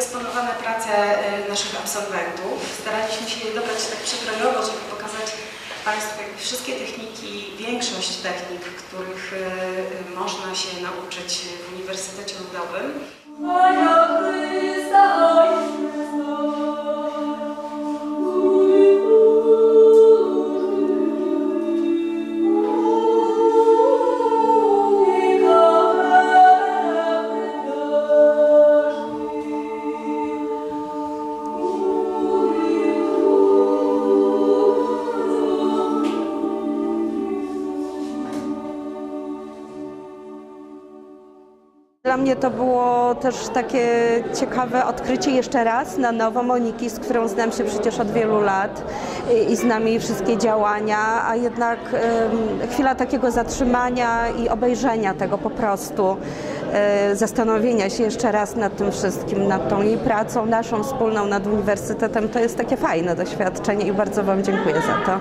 eksponowane prace y, naszych absolwentów. Staraliśmy się je dobrać tak przekrojowo, żeby pokazać Państwu wszystkie techniki, większość technik, których y, y, można się nauczyć w Uniwersytecie Ludowym. Dla mnie to było też takie ciekawe odkrycie jeszcze raz na nowo Moniki, z którą znam się przecież od wielu lat i, i znam jej wszystkie działania, a jednak chwila takiego zatrzymania i obejrzenia tego po prostu, e, zastanowienia się jeszcze raz nad tym wszystkim, nad tą jej pracą, naszą wspólną nad uniwersytetem, to jest takie fajne doświadczenie i bardzo Wam dziękuję za to.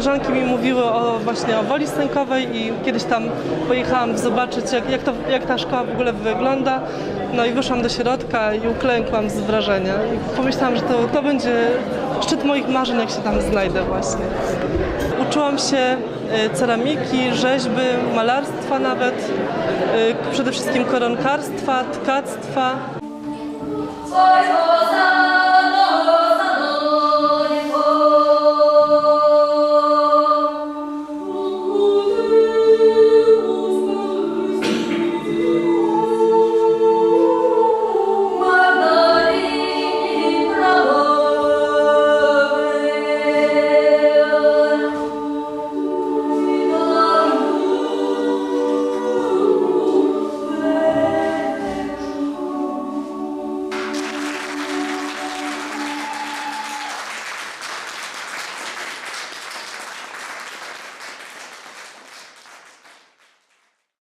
Koleżanki mi mówiły o, właśnie o woli stękowej i kiedyś tam pojechałam zobaczyć, jak, jak, to, jak ta szkoła w ogóle wygląda. No i wyszłam do środka i uklękłam z wrażenia. I pomyślałam, że to, to będzie szczyt moich marzeń, jak się tam znajdę właśnie. Uczyłam się y, ceramiki, rzeźby, malarstwa nawet, y, przede wszystkim koronkarstwa, tkactwa.